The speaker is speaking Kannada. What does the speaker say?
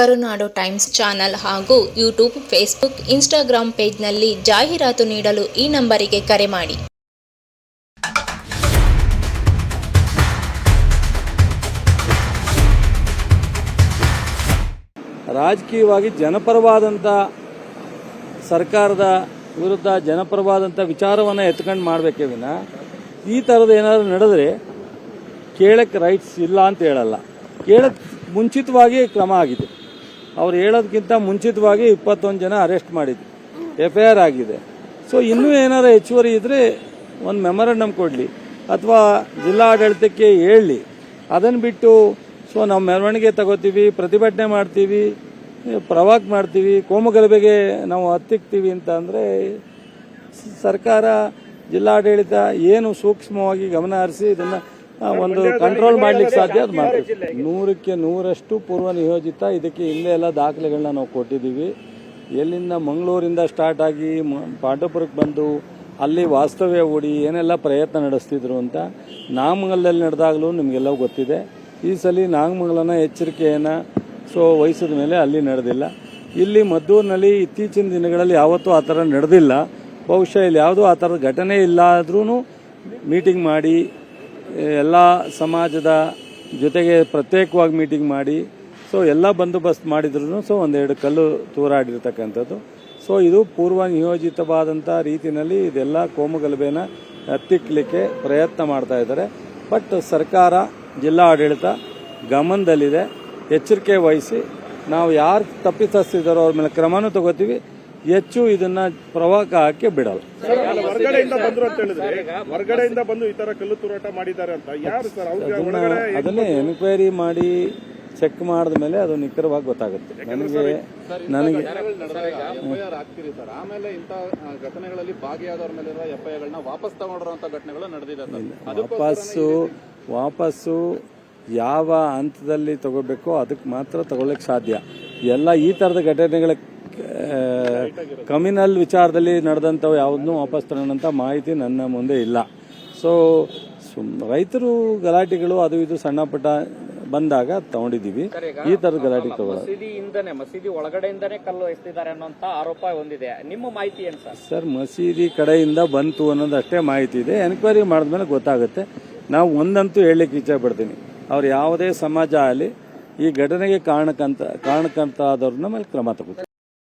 ಕರುನಾಡು ಟೈಮ್ಸ್ ಚಾನಲ್ ಹಾಗೂ ಯೂಟ್ಯೂಬ್, ಫೇಸ್ಬುಕ್ ಇನ್ಸ್ಟಾಗ್ರಾಂ ಪೇಜ್ನಲ್ಲಿ ಜಾಹೀರಾತು ನೀಡಲು ಈ ನಂಬರಿಗೆ ಕರೆ ಮಾಡಿ. ರಾಜಕೀಯವಾಗಿ ಜನಪರವಾದಂಥ ಸರ್ಕಾರದ ವಿರುದ್ಧ ಜನಪರವಾದಂಥ ವಿಚಾರವನ್ನು ಎತ್ಕೊಂಡು ಮಾಡಬೇಕೇ ವಿನ, ಈ ಥರದ ಏನಾದರೂ ನಡೆದ್ರೆ ಕೇಳಕ್ಕೆ ರೈಟ್ಸ್ ಇಲ್ಲ ಅಂತ ಹೇಳಲ್ಲ. ಕೇಳಕ್ಕೆ ಮುಂಚಿತವಾಗಿ ಕ್ರಮ ಆಗಿದೆ. ಅವ್ರು ಹೇಳೋದಕ್ಕಿಂತ ಮುಂಚಿತವಾಗಿ ಇಪ್ಪತ್ತೊಂದು ಜನ ಅರೆಸ್ಟ್ ಮಾಡಿದ್ರು. ಎಫ್ ಐ ಆರ್ ಆಗಿದೆ. ಸೊ ಇನ್ನೂ ಏನಾರು ಹೆಚ್ಚುವರಿ ಇದ್ದರೆ ಒಂದು ಮೆಮೊರಂಡಮ್ ಕೊಡಲಿ. ಅಥವಾ ಜಿಲ್ಲಾಡಳಿತಕ್ಕೆ ಹೇಳಲಿ ಅದನ್ನು ಬಿಟ್ಟು ಸೊ ನಾವು ಮೆರವಣಿಗೆ ತಗೋತೀವಿ, ಪ್ರತಿಭಟನೆ ಮಾಡ್ತೀವಿ, ಪ್ರವಾಕ್ ಮಾಡ್ತೀವಿ, ಕೋಮುಗಲಭೆಗೆ ನಾವು ಹತ್ತಿಕ್ತೀವಿ ಅಂತ ಅಂದರೆ, ಸರ್ಕಾರ, ಜಿಲ್ಲಾಡಳಿತ ಏನು ಸೂಕ್ಷ್ಮವಾಗಿ ಗಮನ ಹರಿಸಿ ಇದನ್ನ ಒಂದು ಕಂಟ್ರೋಲ್ ಮಾಡ್ಲಿಕ್ಕೆ ಸಾಧ್ಯ ಅದು ಮಾಡ್ತೀವಿ. ನೂರಕ್ಕೆ ನೂರಷ್ಟು ಪೂರ್ವ ನಿಯೋಜಿತ, ಇದಕ್ಕೆ ಇಲ್ಲೇ ಎಲ್ಲ ದಾಖಲೆಗಳನ್ನ ನಾವು ಕೊಟ್ಟಿದ್ದೀವಿ. ಎಲ್ಲಿಂದ ಮಂಗಳೂರಿಂದ ಸ್ಟಾರ್ಟ್ ಆಗಿ ಪಾಂಡವಪುರಕ್ಕೆ ಬಂದು ಅಲ್ಲಿ ವಾಸ್ತವ್ಯ ಹೂಡಿ ಏನೆಲ್ಲ ಪ್ರಯತ್ನ ನಡೆಸ್ತಿದ್ರು ಅಂತ ನಾಗಮಂಗಲದಲ್ಲಿ ನಡೆದಾಗಲೂ ನಿಮಗೆಲ್ಲ ಗೊತ್ತಿದೆ. ಈ ಸಲ ನಾಗಮಂಗಲನ ಎಚ್ಚರಿಕೆಯನ್ನು ಸೊ ವಹಿಸಿದ ಮೇಲೆ ಅಲ್ಲಿ ನಡೆದಿಲ್ಲ. ಇಲ್ಲಿ ಮದ್ದೂರಿನಲ್ಲಿ ಇತ್ತೀಚಿನ ದಿನಗಳಲ್ಲಿ ಯಾವತ್ತೂ ಆ ಥರ ನಡೆದಿಲ್ಲ. ಬಹುಶಃ ಇಲ್ಲಿ ಯಾವುದೂ ಆ ಥರದ ಘಟನೆ ಇಲ್ಲ ಆದ್ರೂ ಮೀಟಿಂಗ್ ಮಾಡಿ ಎಲ್ಲ ಸಮಾಜದ ಜೊತೆಗೆ ಪ್ರತ್ಯೇಕವಾಗಿ ಮೀಟಿಂಗ್ ಮಾಡಿ ಸೊ ಎಲ್ಲ ಬಂದೋಬಸ್ತ್ ಮಾಡಿದ್ರು ಸೊ ಒಂದೆರಡು ಕಲ್ಲು ತೂರಾಡಿರ್ತಕ್ಕಂಥದ್ದು. ಸೊ ಇದು ಪೂರ್ವ ನಿಯೋಜಿತವಾದಂಥ ರೀತಿಯಲ್ಲಿ ಇದೆಲ್ಲ ಕೋಮುಗಲಭೆನ ಹತ್ತಿಕ್ಕಲಿಕ್ಕೆ ಪ್ರಯತ್ನ ಮಾಡ್ತಾ ಇದ್ದಾರೆ. ಬಟ್ ಸರ್ಕಾರ ಜಿಲ್ಲಾ ಆಡಳಿತ ಗಮನದಲ್ಲಿದೆ. ಎಚ್ಚರಿಕೆ ವಹಿಸಿ, ನಾವು ಯಾರು ತಪ್ಪಿತಸ್ತಿದ್ದಾರೋ ಅವ್ರ ಮೇಲೆ ಕ್ರಮನೂ ತಗೋತೀವಿ. ಹೆಚ್ಚು ಇದನ್ನ ಪ್ರವಾಹ ಹಾಕಿ ಬಿಡಲ್ಲ. ಹೊರಗಡೆಯಿಂದ ಬಂದ್ರು ಅಂತ ಹೇಳಿದ್ರೆ ಹೊರಗಡೆಯಿಂದ ಬಂದು ಈ ತರ ಕಲ್ಲು ತೂರಾಟ ಮಾಡಿದ್ದಾರೆ ಅಂತ ಯಾರು ಸರ್? ಅವ್ರಿಗೆ ಅದನ್ನ ಎನ್ಕ್ವೈರಿ ಮಾಡಿ ಚೆಕ್ ಮಾಡಿದ ಮೇಲೆ ಅದು ನಿಖರವಾಗಿ ಗೊತ್ತಾಗುತ್ತೆ. ನನಗೆ ನನಗೆ ಸರ್ ಆಮೇಲೆ ಇಂಥ ಆ, ಘಟನೆಗಳಲ್ಲಿ ಭಾಗಿಯಾದವ್ರ ಮೇಲೆ ಎಫ್ಐಆರ್ಗಳನ್ನ ವಾಪಸ್ ತಗೊಂಡಿರುವಂತ ಘಟನೆಗಳು ನಡೆದಿದೆ ವಾಪಸ್ಸು ವಾಪಸ್ಸು ಯಾವ ಹಂತದಲ್ಲಿ ತಗೋಬೇಕೋ ಅದಕ್ಕೆ ಮಾತ್ರ ತಗೊಳ್ಳಕ್ಕೆ ಸಾಧ್ಯ. ಎಲ್ಲ ಈ ಥರದ ಘಟನೆಗಳ ಕಮ್ಯುನಲ್ ವಿಚಾರದಲ್ಲಿ ನಡೆದಂಥವು ಯಾವುದನ್ನೂ ವಾಪಸ್ ತರೋಣಂಥ ಮಾಹಿತಿ ನನ್ನ ಮುಂದೆ ಇಲ್ಲ. ಸೊ ಸುಮ್ ರೈತರು ಗಲಾಟೆಗಳು ಅದು ಇದು ಸಣ್ಣ ಪುಟ್ಟ ಬಂದಾಗ ತಗೊಂಡಿದ್ದೀವಿ. ಈ ಥರದ ಗಲಾಟೆ ಮಸೀದಿಯಿಂದನೇ ಮಸೀದಿ ಒಳಗಡೆಯಿಂದನೇ ಕಲ್ಲು ಎಸ್ತಿದ್ದಾರೆ ಅನ್ನೋಂತ ಆರೋಪ ಹೊಂದಿದೆ ನಿಮ್ಮ ಮಾಹಿತಿ ಏನು ಸರ್? ಸರ್ ಮಸೀದಿ ಕಡೆಯಿಂದ ಬಂತು ಅನ್ನೋದು ಅಷ್ಟೇ ಮಾಹಿತಿ ಇದೆ. ಎನ್ಕ್ವೈರಿ ಮಾಡಿದ್ಮೇಲೆ ಗೊತ್ತಾಗುತ್ತೆ. ನಾವು ಒಂದಂತೂ ಹೇಳಲಿಕ್ಕೆ ಇಚ್ಛೆ ಪಡ್ತೀನಿ. ಅವ್ರು ಯಾವುದೇ ಸಮಾಜ ಆಗಲಿ ಈ ಘಟನೆಗೆ ಕಾರಣಕ್ಕಂತ ಕಾರಣಕ್ಕಂತ ಆದವ್ರನ್ನ ಮೇಲೆ ಕ್ರಮ ತಗೋತಾರೆ